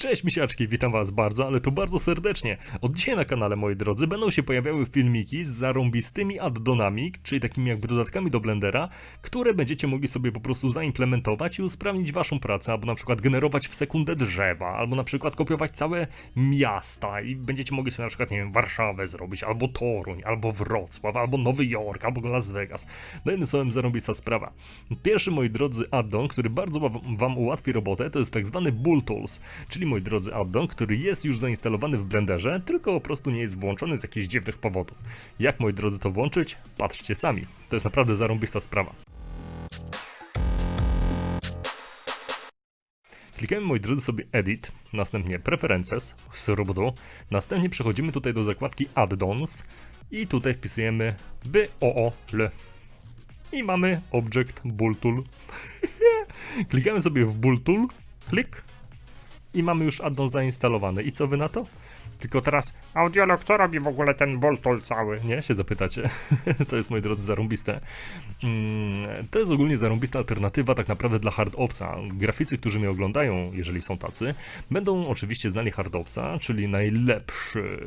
Cześć misiaczki, witam was bardzo, ale to bardzo serdecznie. Od dzisiaj na kanale, moi drodzy, będą się pojawiały filmiki z zarąbistymi addonami, czyli takimi jakby dodatkami do Blendera, które będziecie mogli sobie po prostu zaimplementować i usprawnić waszą pracę, albo na przykład generować w sekundę drzewa, albo na przykład kopiować całe miasta i będziecie mogli sobie na przykład, nie wiem, Warszawę zrobić, albo Toruń, albo Wrocław, albo Nowy Jork, albo Las Vegas. No jednym słowem, zarąbista sprawa. Pierwszy, moi drodzy, addon, który bardzo wam- ułatwi robotę, to jest tak zwany Bull Tools, czyli moi drodzy addon, który jest już zainstalowany w Blenderze, tylko po prostu nie jest włączony z jakichś dziwnych powodów. Jak moi drodzy to włączyć? Patrzcie sami. To jest naprawdę zarąbista sprawa. Klikamy moi drodzy sobie Edit, następnie Preferences z następnie przechodzimy tutaj do zakładki Addons i tutaj wpisujemy BOOL i mamy Object Bull Tool. Klikamy sobie w Bull Tool, klik i mamy już addon zainstalowany. I co wy na to? Tylko teraz, audiolog, co robi w ogóle ten Bull Tool cały? Nie, się zapytacie. to jest, moi drodzy, zarąbiste. Mm, to jest ogólnie zarąbista alternatywa tak naprawdę dla Hard Opsa. Graficy, którzy mnie oglądają, jeżeli są tacy, będą oczywiście znali Hard Opsa, czyli najlepszy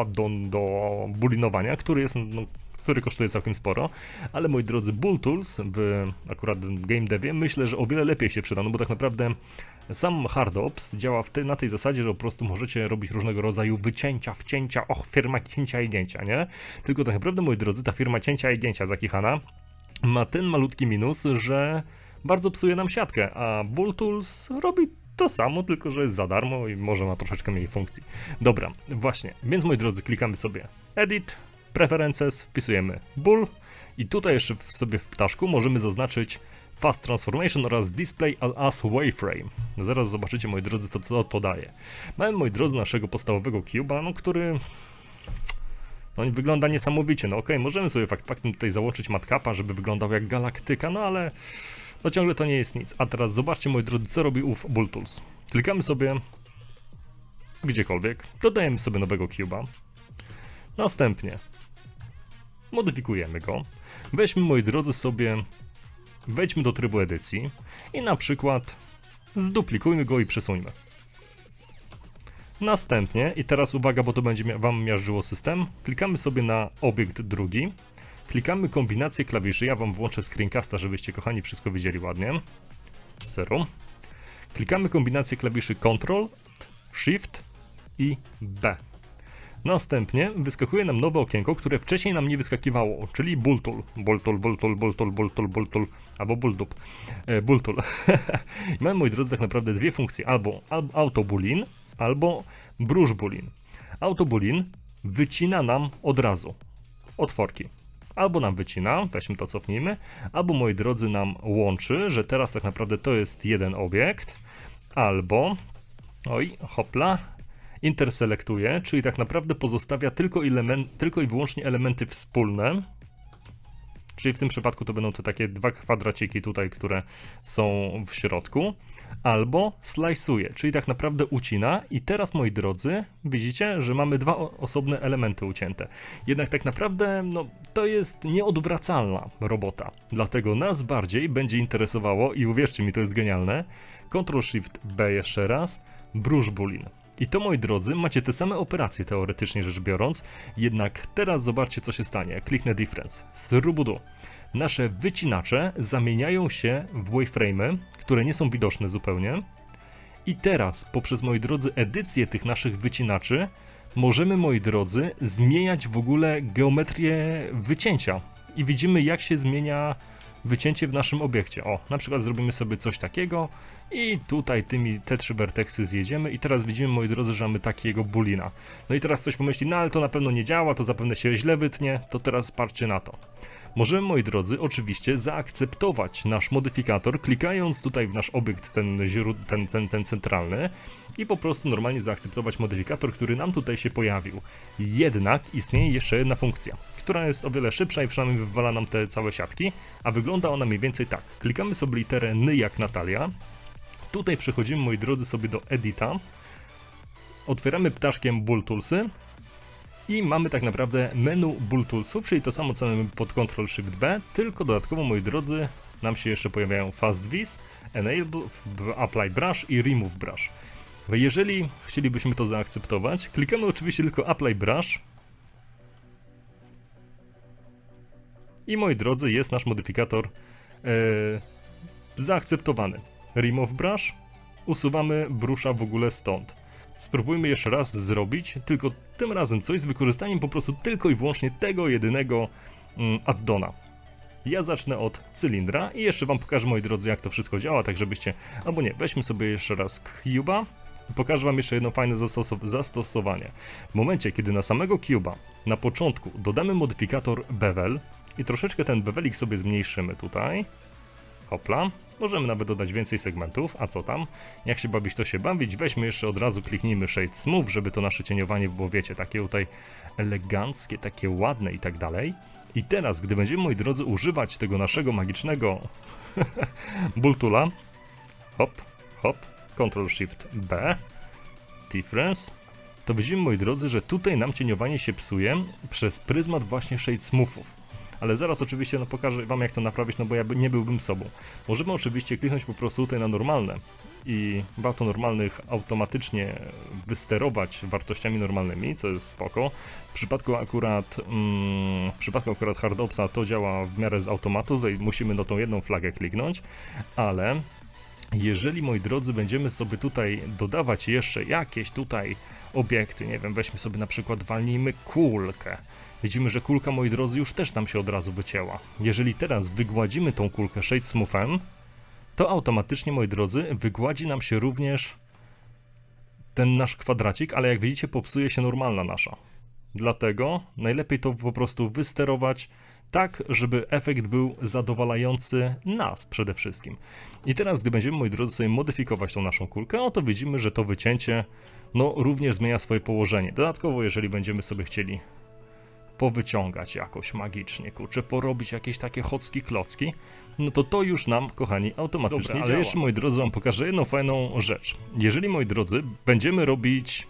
addon do bulinowania, który jest no, który kosztuje całkiem sporo, ale moi drodzy, Bull Tools w akurat game devie myślę, że o wiele lepiej się przyda, no bo tak naprawdę sam Hard Ops działa w te, na tej zasadzie, że po prostu możecie robić różnego rodzaju wycięcia, wcięcia, och, firma cięcia i gięcia, nie? Tylko tak naprawdę, moi drodzy, ta firma cięcia i gięcia zakichana ma ten malutki minus, że bardzo psuje nam siatkę, a Bull Tools robi to samo, tylko że jest za darmo i może ma troszeczkę mniej funkcji. Dobra, właśnie, więc moi drodzy, klikamy sobie Edit, Preferences, wpisujemy Bull i tutaj jeszcze sobie w ptaszku możemy zaznaczyć Fast Transformation oraz Display as Waveframe. Zaraz zobaczycie, moi drodzy, to co to daje. Mamy, moi drodzy, naszego podstawowego cube'a, no, który no, wygląda niesamowicie. No okej, możemy sobie fakt faktem tutaj założyć matkapa, żeby wyglądał jak galaktyka, no ale no ciągle to nie jest nic. A teraz zobaczcie, moi drodzy, co robi ów Bull Tools. Klikamy sobie gdziekolwiek, dodajemy sobie nowego cube'a. Następnie modyfikujemy go. Weźmy, moi drodzy, sobie, wejdźmy do trybu edycji i na przykład zduplikujmy go i przesuńmy. Następnie, i teraz uwaga, bo to będzie Wam miażdżyło system, klikamy sobie na obiekt drugi, klikamy kombinację klawiszy, ja Wam włączę screencasta, żebyście kochani wszystko widzieli ładnie. Zero. Klikamy kombinację klawiszy Ctrl, Shift i B. Następnie wyskakuje nam nowe okienko, które wcześniej nam nie wyskakiwało, czyli Bultul. Bultul, Bultul, Bultul, Bultul, Bultul, albo Bultup. E, Bultul. Mamy, moi drodzy, tak naprawdę dwie funkcje, albo al- autobulin, albo bruszbulin. Autobulin wycina nam od razu otworki. Albo nam wycina, weźmy to cofnijmy, albo moi drodzy nam łączy, że teraz tak naprawdę to jest jeden obiekt, albo oj, hopla, interselektuje, czyli tak naprawdę pozostawia tylko, element, tylko i wyłącznie elementy wspólne. Czyli w tym przypadku to będą te takie dwa kwadraciki tutaj, które są w środku. Albo sliceuje, czyli tak naprawdę ucina. I teraz, moi drodzy, widzicie, że mamy dwa osobne elementy ucięte. Jednak tak naprawdę, no, to jest nieodwracalna robota. Dlatego nas bardziej będzie interesowało, i uwierzcie mi, to jest genialne, Ctrl-Shift-B jeszcze raz, Bruszbulin. I to, moi drodzy, macie te same operacje teoretycznie rzecz biorąc, jednak teraz zobaczcie, co się stanie. Kliknę Difference. Srubudu. Nasze wycinacze zamieniają się w waveframe'y, które nie są widoczne zupełnie. I teraz, poprzez, moi drodzy, edycję tych naszych wycinaczy, możemy, moi drodzy, zmieniać w ogóle geometrię wycięcia. I widzimy, jak się zmienia wycięcie w naszym obiekcie. O, na przykład zrobimy sobie coś takiego i tutaj tymi te trzy werteksy zjedziemy i teraz widzimy, moi drodzy, że mamy takiego bulina. No i teraz ktoś pomyśli, no ale to na pewno nie działa, to zapewne się źle wytnie, to teraz patrzcie na to. Możemy, moi drodzy, oczywiście zaakceptować nasz modyfikator, klikając tutaj w nasz obiekt, ten, ten, ten, ten centralny i po prostu normalnie zaakceptować modyfikator, który nam tutaj się pojawił. Jednak istnieje jeszcze jedna funkcja, która jest o wiele szybsza i przynajmniej wywala nam te całe siatki, a wygląda ona mniej więcej tak. Klikamy sobie literę N jak Natalia, tutaj przechodzimy, moi drodzy, sobie do Edita, otwieramy ptaszkiem Bull Toolsy i mamy tak naprawdę menu Bull Toolsów, czyli to samo co mamy pod Ctrl Shift B, tylko dodatkowo, moi drodzy, nam się jeszcze pojawiają Fast Vis, Enable, Apply Brush i Remove Brush. Jeżeli chcielibyśmy to zaakceptować, klikamy oczywiście tylko Apply Brush. I moi drodzy, jest nasz modyfikator e, zaakceptowany. Remove Brush, usuwamy brusza w ogóle stąd. Spróbujmy jeszcze raz zrobić, tylko tym razem coś z wykorzystaniem po prostu tylko i wyłącznie tego jedynego mm, addona. Ja zacznę od cylindra i jeszcze wam pokażę, moi drodzy, jak to wszystko działa, tak żebyście... Albo nie, weźmy sobie jeszcze raz Cube'a. Pokażę wam jeszcze jedno fajne zastosow- zastosowanie. W momencie, kiedy na samego Cube'a na początku dodamy modyfikator bevel i troszeczkę ten bevelik sobie zmniejszymy tutaj. Hopla. Możemy nawet dodać więcej segmentów, a co tam? Jak się bawić, to się bawić. Weźmy jeszcze od razu, kliknijmy Shade Smooth, żeby to nasze cieniowanie było, wiecie, takie tutaj eleganckie, takie ładne i tak dalej. I teraz, gdy będziemy, moi drodzy, używać tego naszego magicznego Bultula, hop, hop, Ctrl Shift B, Difference, to widzimy, moi drodzy, że tutaj nam cieniowanie się psuje przez pryzmat właśnie Shade Smoothów. Ale zaraz oczywiście no, pokażę wam jak to naprawić, no bo ja nie byłbym sobą. Możemy oczywiście kliknąć po prostu tutaj na normalne i w auto normalnych automatycznie wysterować wartościami normalnymi, co jest spoko. W przypadku akurat mm, w przypadku akurat hardopsa to działa w miarę z automatu, tutaj musimy na tą jedną flagę kliknąć, ale jeżeli moi drodzy będziemy sobie tutaj dodawać jeszcze jakieś tutaj obiekty, nie wiem, weźmy sobie na przykład walnijmy kulkę. Widzimy, że kulka, moi drodzy, już też nam się od razu wycięła. Jeżeli teraz wygładzimy tą kulkę Shade Smoothem, to automatycznie, moi drodzy, wygładzi nam się również ten nasz kwadracik, ale jak widzicie, popsuje się normalna nasza. Dlatego najlepiej to po prostu wysterować tak, żeby efekt był zadowalający nas przede wszystkim. I teraz, gdy będziemy, moi drodzy, sobie modyfikować tą naszą kulkę, no to widzimy, że to wycięcie no, również zmienia swoje położenie. Dodatkowo, jeżeli będziemy sobie chcieli powyciągać jakoś magicznie, kurczę, porobić jakieś takie chocki klocki, no to to już nam, kochani, automatycznie Dobra, ale działa. Jeszcze, moi drodzy, wam pokażę jedną fajną rzecz. Jeżeli, moi drodzy, będziemy robić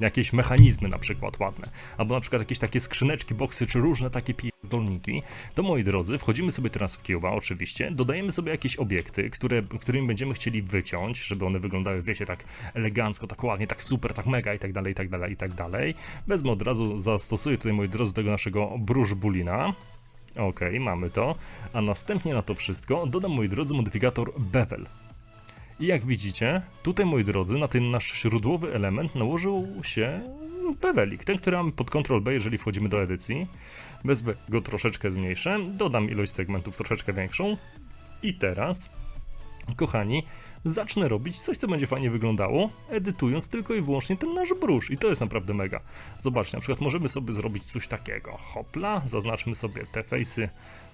jakieś mechanizmy na przykład ładne, albo na przykład jakieś takie skrzyneczki, boksy, czy różne takie pierdolniki, to moi drodzy, wchodzimy sobie teraz w Cube'a oczywiście, dodajemy sobie jakieś obiekty, które, którymi będziemy chcieli wyciąć, żeby one wyglądały, wiecie, tak elegancko, tak ładnie, tak super, tak mega i tak dalej, i tak dalej, i tak dalej. Wezmę od razu, zastosuję tutaj, moi drodzy, tego naszego bruszbulina. Okej, mamy to. A następnie na to wszystko dodam, moi drodzy, modyfikator bevel. I jak widzicie, tutaj moi drodzy, na ten nasz źródłowy element nałożył się bevelik, ten, który mamy pod Ctrl B, jeżeli wchodzimy do edycji. Wezmę go troszeczkę zmniejszę, dodam ilość segmentów troszeczkę większą. I teraz, kochani, zacznę robić coś, co będzie fajnie wyglądało, edytując tylko i wyłącznie ten nasz brusz. I to jest naprawdę mega. Zobaczcie, na przykład możemy sobie zrobić coś takiego. Hopla, zaznaczmy sobie te face'y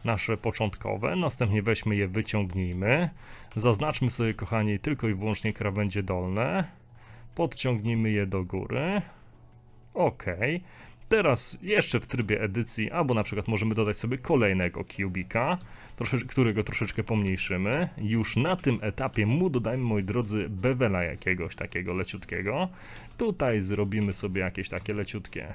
nasze początkowe, następnie weźmy je, wyciągnijmy. Zaznaczmy sobie, kochani, tylko i wyłącznie krawędzie dolne. Podciągnijmy je do góry. OK. Teraz jeszcze w trybie edycji, albo na przykład możemy dodać sobie kolejnego kubika, którego troszeczkę pomniejszymy. Już na tym etapie mu dodajmy, moi drodzy, bevela jakiegoś takiego leciutkiego. Tutaj zrobimy sobie jakieś takie leciutkie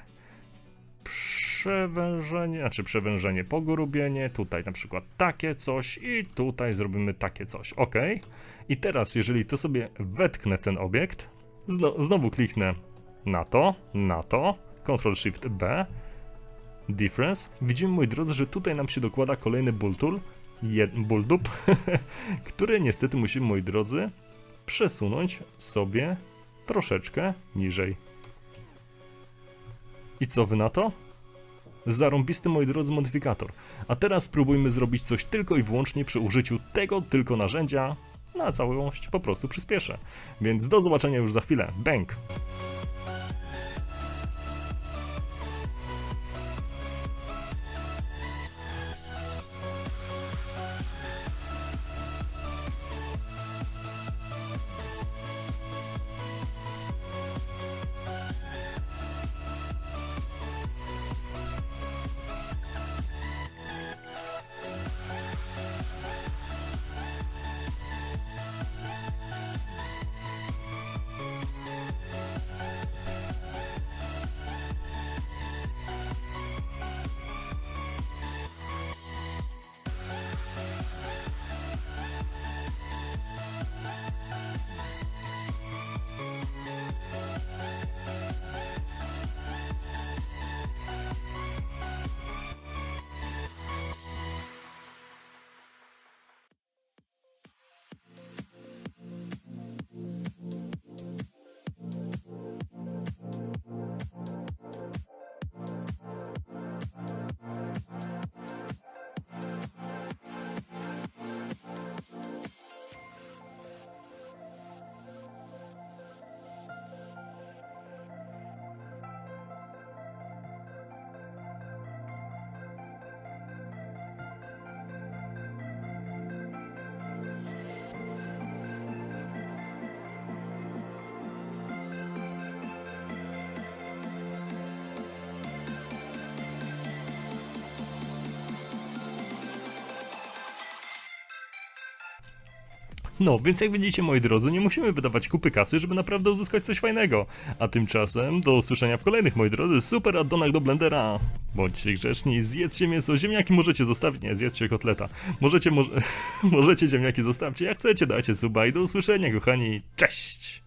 przewężenie, znaczy przewężenie, pogrubienie, tutaj na przykład takie coś i tutaj zrobimy takie coś, ok. I teraz, jeżeli to sobie wetknę w ten obiekt, zno, znowu kliknę na to, na to, Ctrl Shift B, Difference, widzimy, moi drodzy, że tutaj nam się dokłada kolejny jed, buldup, który niestety musimy, moi drodzy, przesunąć sobie troszeczkę niżej. I co wy na to? Zarąbisty, moi drodzy, modyfikator. A teraz spróbujmy zrobić coś tylko i wyłącznie przy użyciu tego tylko narzędzia. Na całość po prostu przyspieszę. Więc do zobaczenia już za chwilę. Bęk! No, więc jak widzicie, moi drodzy, nie musimy wydawać kupy kasy, żeby naprawdę uzyskać coś fajnego. A tymczasem do usłyszenia w kolejnych, moi drodzy, super addonach do blendera. Bądźcie grzeczni, zjedzcie mięso, ziemniaki możecie zostawić, nie, zjedzcie kotleta. Możecie, może, możecie ziemniaki zostawcie, jak chcecie, dajcie suba i do usłyszenia, kochani. Cześć!